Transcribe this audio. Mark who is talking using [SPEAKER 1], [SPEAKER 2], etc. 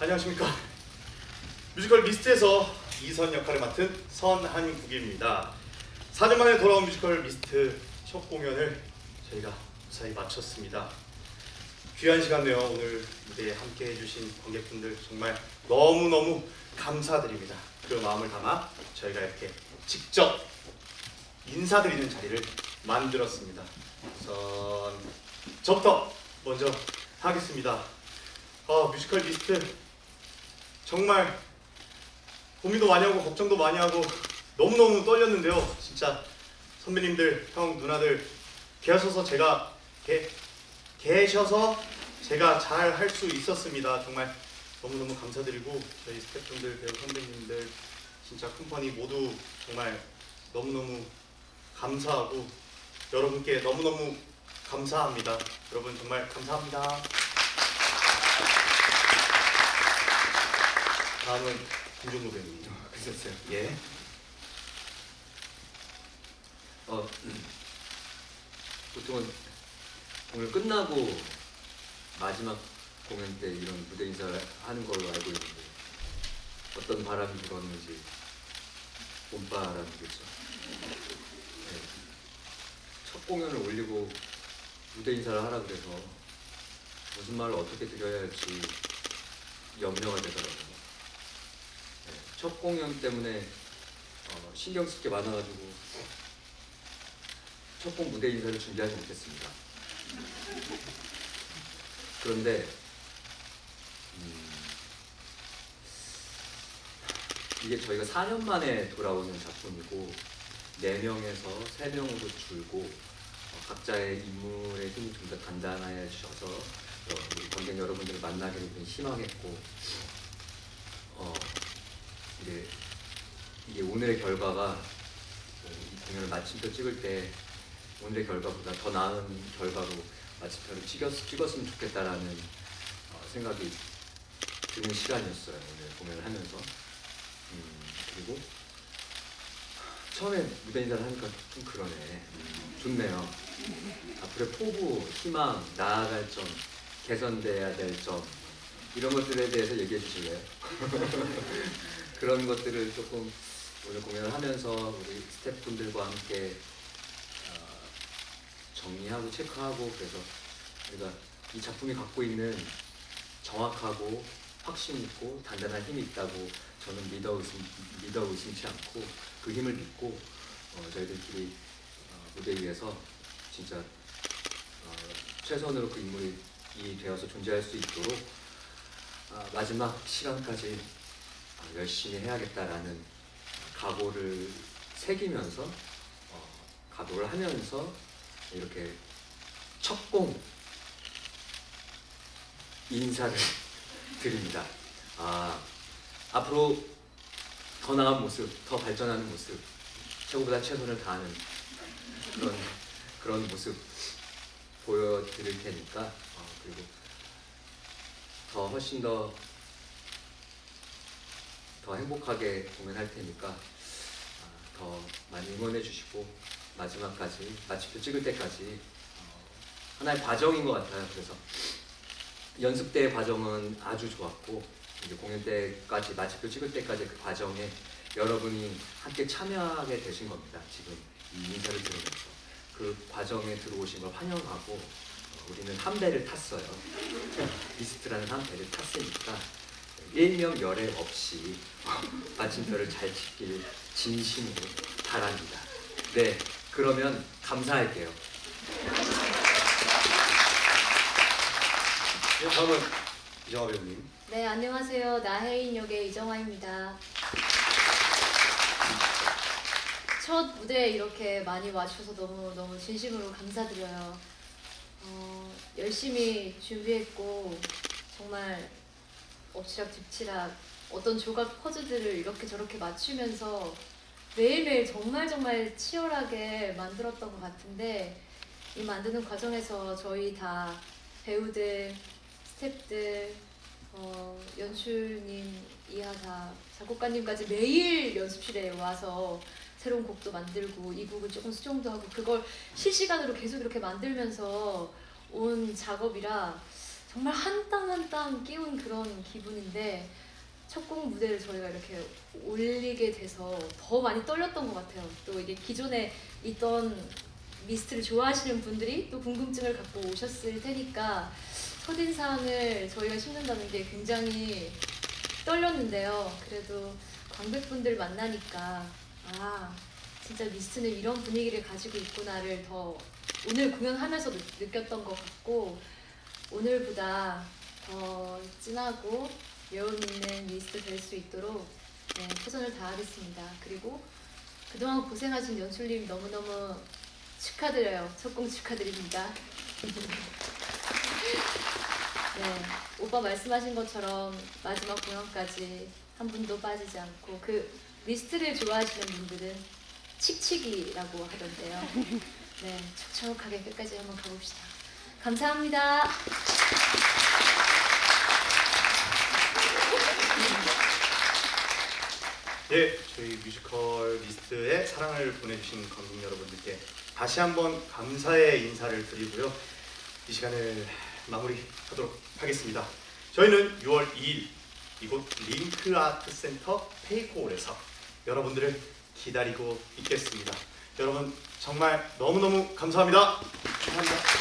[SPEAKER 1] 안녕하십니까. 뮤지컬 미스트에서 이선 역할을 맡은 선한국입니다. 4년 만에 돌아온 뮤지컬 미스트 첫 공연을 저희가 무사히 마쳤습니다. 귀한 시간 내어 오늘 무대에 함께 해주신 관객분들 정말 너무너무 감사드립니다. 그 마음을 담아 저희가 이렇게 직접 인사드리는 자리를 만들었습니다. 우선 저부터 먼저 하겠습니다. 아, 뮤지컬 미스트 정말 고민도 많이 하고 걱정도 많이 하고 너무너무 떨렸는데요. 진짜 선배님들, 형, 누나들 계셔서 제가 계, 계셔서 제가 잘 할 수 있었습니다. 정말 너무너무 감사드리고 저희 스태프분들, 배우 선배님들 진짜 컴퍼니 모두 정말 너무너무 감사하고 여러분께 너무너무 감사합니다. 여러분 정말 감사합니다. 다음은 김종무 배우님.
[SPEAKER 2] 그랬어요.
[SPEAKER 1] 예.
[SPEAKER 2] 어, 음. 보통은 오늘 끝나고 마지막 공연 때 이런 무대 인사를 하는 걸로 알고 있는데 어떤 바람이 불었는지 봄바람이겠죠. 네. 첫 공연을 올리고 무대 인사를 하라 그래서 무슨 말을 어떻게 드려야 할지 염려가 되더라고요. 네. 첫 공연 때문에 어, 신경 쓸 게 많아가지고 첫 공 무대 인사를 준비하지 못했습니다. 그런데 음, 이게 저희가 4년 만에 돌아오는 작품이고 4명에서 3명으로 줄고 어, 각자의 인물의 힘이 좀 더 단단해져서 어, 우리 관객 여러분들을 만나게 되면 희망했고 어, 이게, 이게 오늘의 결과가 어, 이 공연을 마침표 찍을 때 오늘의 결과보다 더 나은 결과로 마침표를 찍었, 찍었으면 좋겠다라는 어, 생각이 드는 시간이었어요 오늘 공연을 하면서. 음, 그리고 처음에 무대 인사를 하니까 좀 그러네. 음, 좋네요. 앞으로의 포부, 희망, 나아갈 점 개선돼야 될 점 이런 것들에 대해서 얘기해 주실래요? 그런 것들을 조금 오늘 공연을 하면서 우리 스태프분들과 함께 어, 정리하고 체크하고 그래서 우리가 이 작품이 갖고 있는 정확하고 확신 있고 단단한 힘이 있다고 저는 믿어 의심, 믿어 의심치 않고 그 힘을 믿고 어, 저희들끼리 어, 무대 위에서 진짜 어, 최선으로 그 인물이 이 되어서 존재할 수 있도록 아, 마지막 시간까지 아, 열심히 해야겠다라는 각오를 새기면서 어, 각오를 하면서 이렇게 첫공 인사를 드립니다. 아 앞으로 더 나은 모습, 더 발전하는 모습, 최고보다 최선을 다하는 그런 그런 모습 보여드릴 테니까 어, 그리고 더 훨씬 더 더 행복하게 공연할 테니까 아, 더 많이 응원해 주시고 마지막까지 마침표 찍을 때까지 어, 하나의 과정인 것 같아요. 그래서 연습 때의 과정은 아주 좋았고 이제 공연 때까지 마침표 찍을 때까지 그 과정에 여러분이 함께 참여하게 되신 겁니다. 지금 이 인사를 들으면서 그 과정에 들어오신 걸 환영하고 어, 우리는 한 배를 탔어요. 미스트라는 한 배를 탔으니까 일명 열애 없이 마침표를 잘 찍길 진심으로 바랍니다. 네, 그러면 감사할게요.
[SPEAKER 1] 네, 다음은 이정화 배우님.
[SPEAKER 3] 네, 안녕하세요. 나혜인 역의 이정화입니다. 첫 무대에 이렇게 많이 와주셔서 너무 너무 진심으로 감사드려요. 어, 열심히 준비했고 정말 엎치락 뒤치락 어떤 조각 퍼즐들을 이렇게 저렇게 맞추면서 매일매일 정말 정말 치열하게 만들었던 것 같은데 이 만드는 과정에서 저희 다 배우들, 스태프들, 어, 연출님 이하사 작곡가님까지 매일 연습실에 와서 새로운 곡도 만들고 이 곡을 조금 수정도 하고 그걸 실시간으로 계속 이렇게 만들면서 온 작업이라 정말 한 땀 한 땀 끼운 그런 기분인데 첫 곡 무대를 저희가 이렇게 올리게 돼서 더 많이 떨렸던 것 같아요. 또 이게 기존에 있던 미스트를 좋아하시는 분들이 또 궁금증을 갖고 오셨을 테니까 첫인상을 저희가 심는다는 게 굉장히 떨렸는데요. 그래도 관객분들 만나니까 아 진짜 미스트는 이런 분위기를 가지고 있구나를 더 오늘 공연하면서 느, 느꼈던 것 같고 오늘보다 더 진하고 여운 있는 미스트 될 수 있도록 네, 최선을 다하겠습니다. 그리고 그동안 고생하신 연출님 너무너무 축하드려요. 첫 공 축하드립니다. 네, 오빠 말씀하신 것처럼 마지막 공연까지 한 분도 빠지지 않고 그 미스트를 좋아하시는 분들은 칙칙이라고 하던데요. 네, 촉촉하게 끝까지 한번 가봅시다. 감사합니다.
[SPEAKER 1] 예, 저희 뮤지컬 미스트에 사랑을 보내주신 관객 여러분들께 다시 한번 감사의 인사를 드리고요. 이 시간을 마무리하도록 하겠습니다. 저희는 6월 2일 이곳 링크 아트 센터 페이코홀에서 여러분들을 기다리고 있겠습니다. 여러분 정말 너무너무 감사합니다.
[SPEAKER 2] 감사합니다.